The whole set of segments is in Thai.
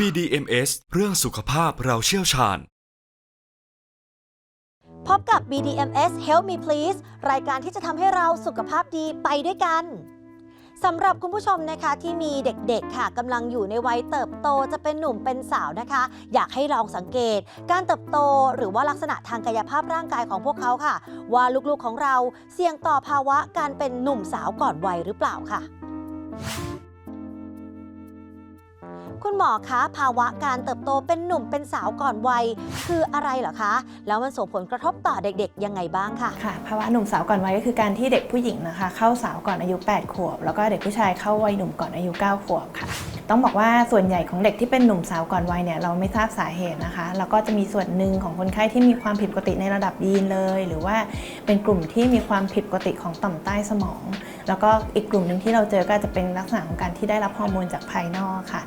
BDMS เรื่องสุขภาพเราเชี่ยวชาญ พบกับ BDMS Help Me Please รายการที่จะทำให้เราสุขภาพดีไปด้วยกันสำหรับคุณผู้ชมนะคะที่มีเด็กๆค่ะกำลังอยู่ในวัยเติบโตจะเป็นหนุ่มเป็นสาวนะคะ อยากให้ลองสังเกต การเติบโตหรือว่าลักษณะทางกายภาพร่างกายของพวกเขาค่ะ ว่าลูกๆของเราเสี่ยงต่อภาวะการเป็นหนุ่มสาวก่อนวัยหรือเปล่าค่ะ คุณหมอคะภาวะการเติบโตเป็นหนุ่มเป็นสาวก่อนวัย คืออะไรเหรอคะ แล้วมันส่งผลกระทบต่อเด็กๆ ยังไงบ้างคะค่ะภาวะหนุ่มสาวก่อนวัยก็คือการที่เด็กผู้หญิงนะคะ เข้าสาวก่อนอายุ 8 ขวบ แล้วก็เด็กผู้ชายเข้าวัยหนุ่มก่อนอายุ 9 ขวบค่ะ ต้องบอกว่าส่วนใหญ่ของเด็กที่เป็นหนุ่มสาวก่อนวัยเนี่ยเราไม่ทราบสาเหตุนะคะแล้วก็จะมีส่วนหนึ่งของคนไข้ที่มีความผิดปกติในระดับยีนเลย หรือว่าเป็นกลุ่มที่มีความผิดปกติของต่อมใต้สมอง แล้วก็อีกกลุ่มหนึ่งที่เราเจอก็จะเป็นลักษณะของการที่ได้รับฮอร์โมนจากภายนอกค่ะ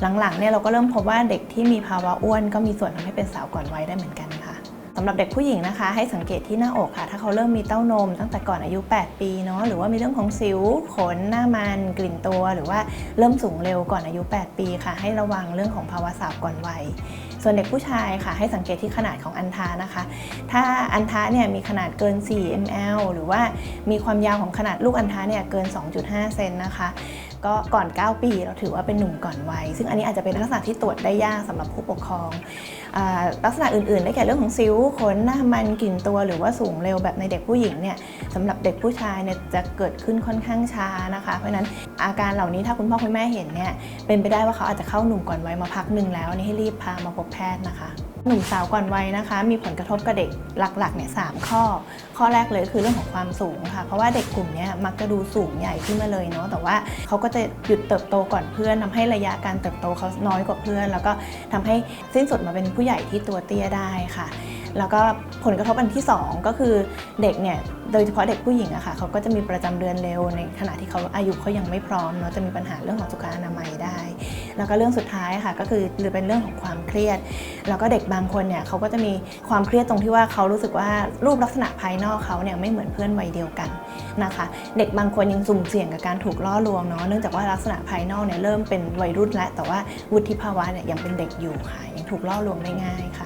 หลังๆเนี่ยเราก็เริ่มพบว่าเด็กที่มีภาวะอ้วนก็มีส่วนทำให้เป็นสาวก่อนวัยได้เหมือนกันค่ะสำหรับเด็กผู้หญิงนะคะ ให้สังเกตที่หน้าอกค่ะ ถ้าเขาเริ่มมีเต้านมตั้งแต่ก่อนอายุ 8 ปีเนาะหรือว่ามีเรื่องของสิวขนหน้ามันกลิ่นตัว หรือว่าเริ่มสูงเร็วก่อนอายุ 8 ปีค่ะ ให้ระวังเรื่องของภาวะสาวก่อนวัยส่วนเด็กผู้ชายค่ะ ให้สังเกตที่ขนาดของอันทานะคะ ถ้าอันทะเนี่ยมีขนาดเกิน 4 ml หรือว่ามีความยาวของขนาดลูกอันทะเนี่ยเกิน 2.5 เซนนะคะ ก็ก่อน 9 ปี เราถือว่าเป็นหนุ่มก่อนวัยซึ่งอันนี้อาจจะเป็นลักษณะที่ตรวจได้ยากสำหรับผู้ปกครองอลักษณะอื่นๆ ได้แก่เรื่องของสิวขนหน้ามันกลิ่นตัวหรือว่าสูงเร็วแบบในเด็กผู้หญิงเนี่ยสำหรับเด็กผู้ชายเนี่ยจะเกิดขึ้นค่อนข้างช้านะคะ เพราะฉะนั้นอาการเหล่านี้ถ้าคุณพ่อคุณแม่เห็นเนี่ยเป็นไปได้ว่าเขาอาจจะเข้าหนุ่มก่อนวัยมาพักหนึ่งแล้วอันนี้ให้รีบพามาพบแพทย์นะคะ หนุ่มสาวก่อนวัยนะคะ มีผลกระทบกับเด็กหลักๆเนี่ยสามข้อ ข้อแรกเลยคือเรื่องของความสูงค่ะ เพราะว่าเด็กกลุ่มนี้มักจะดูสูงใหญ่ขึ้นมาเลยเนาะแต่ว่าเขาก็จะหยุดเติบโตก่อนเพื่อนทำให้ระยะการเติบโตเขาน้อยกว่าเพื่อน แล้วก็ทำให้สิ้นสุดมาเป็นผู้ใหญ่ที่ตัวเตี้ยได้ค่ะ แล้วก็ผลกระทบอันที่ 2 ก็คือเด็กเนี่ยโดยเฉพาะเด็กผู้หญิงอะค่ะเขาก็จะมีประจำเดือนเร็วในขณะที่เขาอายุเขายังไม่พร้อมเนาะจะมีปัญหาเรื่องของสุขอนามัยได้ แล้วก็เรื่องสุดท้ายค่ะก็คือหรือเป็นเรื่องของความเครียด แล้วก็เด็กบางคนเนี่ยเขาก็จะมีความเครียดตรงที่ว่าเขารู้สึกว่ารูปลักษณะภายนอกเขาเนี่ยไม่เหมือนเพื่อนวัยเดียวกันนะคะ เด็กบางคนยังสุ่มเสี่ยงกับการถูกล่อลวงเนาะเนื่องจากว่าลักษณะภายนอกเนี่ยเริ่มเป็นวัยรุ่นแล้วแต่ว่าวุฒิภาวะเนี่ยยังเป็นเด็กอยู่ค่ะยังถูกล่อลวงได้ง่ายค่ะ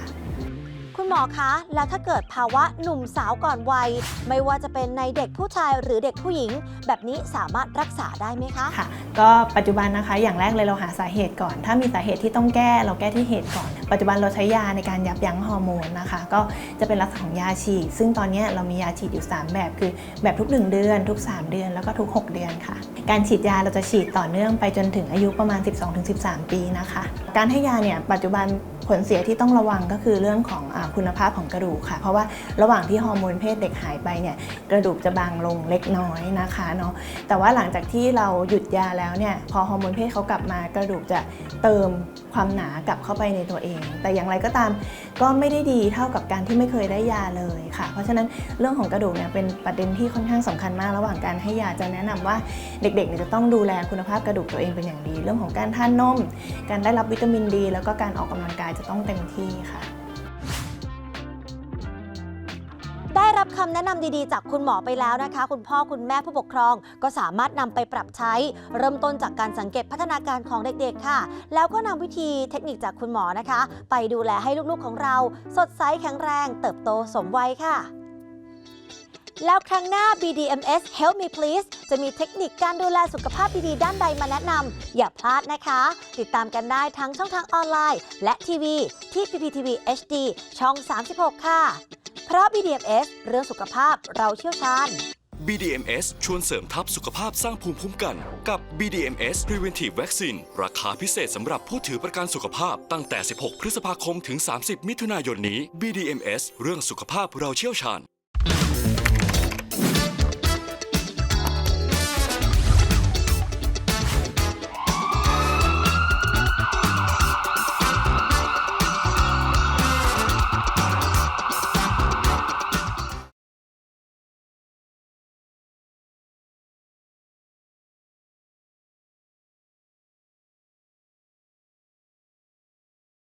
หมอคะ แล้วถ้าเกิดภาวะหนุ่มสาวก่อนวัย ไม่ว่าจะเป็นในเด็กผู้ชายหรือเด็กผู้หญิง แบบนี้สามารถรักษาได้ไหมคะ ค่ะ ก็ปัจจุบันนะคะอย่างแรกเลยเราหาสาเหตุก่อน ถ้ามีสาเหตุที่ต้องแก้เราแก้ที่เหตุก่อน ปัจจุบันเราใช้ยาในการยับยั้งฮอร์โมนนะคะ ก็จะเป็นลักษณะของยาฉีด ซึ่งตอนนี้เรามียาฉีดอยู่ 3 แบบคือแบบทุก 1 เดือน ทุก 3 เดือนแล้วก็ทุก 6 เดือนค่ะ การฉีดยาเราจะฉีดต่อเนื่องไปจนถึงอายุประมาณ 12-13 ปีนะคะ การให้ยาเนี่ยปัจจุบันผลเสียที่ต้องระวังก็คือเรื่องของอาคุณภาพของกระดูกค่ะ เพราะว่าระหว่างที่ฮอร์โมนเพศเด็กหายไปเนี่ยกระดูกจะบางลงเล็กน้อยนะคะเนาะแต่ว่าหลังจากที่เราหยุดยาแล้วเนี่ยพอฮอร์โมนเพศเขากลับมากระดูกจะเติมความหนากลับเข้าไปในตัวเอง แต่อย่างไรก็ตามก็ไม่ได้ดีเท่ากับการที่ไม่เคยได้ยาเลยค่ะ เพราะฉะนั้นเรื่องของกระดูกเนี่ยเป็นประเด็นที่ค่อนข้างสำคัญมากระหว่างการให้ยาจะแนะนำว่าเด็กๆเนี่ยจะต้องดูแลคุณภาพกระดูกตัวเองเป็นอย่างดี เรื่องของการทานนม การได้รับวิตามินดี แล้วก็การออกกำลังกายจะต้องเต็มที่ค่ะ รับคำแนะนำดีๆ จากคุณหมอไปแล้วนะคะ คุณพ่อคุณแม่ผู้ปกครอง ก็สามารถนำไปปรับใช้ เริ่มต้นจากการสังเกตพัฒนาการของเด็กๆค่ะ แล้วก็นำวิธีเทคนิคจากคุณหมอนะคะ ไปดูแลให้ลูกๆของเรา สดใสแข็งแรง เติบโตสมวัยค่ะแล้วครั้งหน้า BDMS Help Me Please จะมีเทคนิคการดูแลสุขภาพดีๆด้านใดมาแนะนำอย่าพลาดนะคะ ติดตามกันได้ทั้งช่องทางออนไลน์ และทีวีที่ PPTV HD ช่อง 36 ค่ะ เพราะ BDMS เรื่องสุขภาพเราเชี่ยวชาญ BDMS ชวนเสริมทัพสุขภาพสร้างภูมิคุ้มกัน กับ BDMS Preventive Vaccine ราคาพิเศษสำหรับผู้ถือประกันสุขภาพตั้งแต่ 16 พฤษภาคมถึง 30 มิถุนายนนี้ BDMS เรื่องสุขภาพเราเชี่ยวชาญ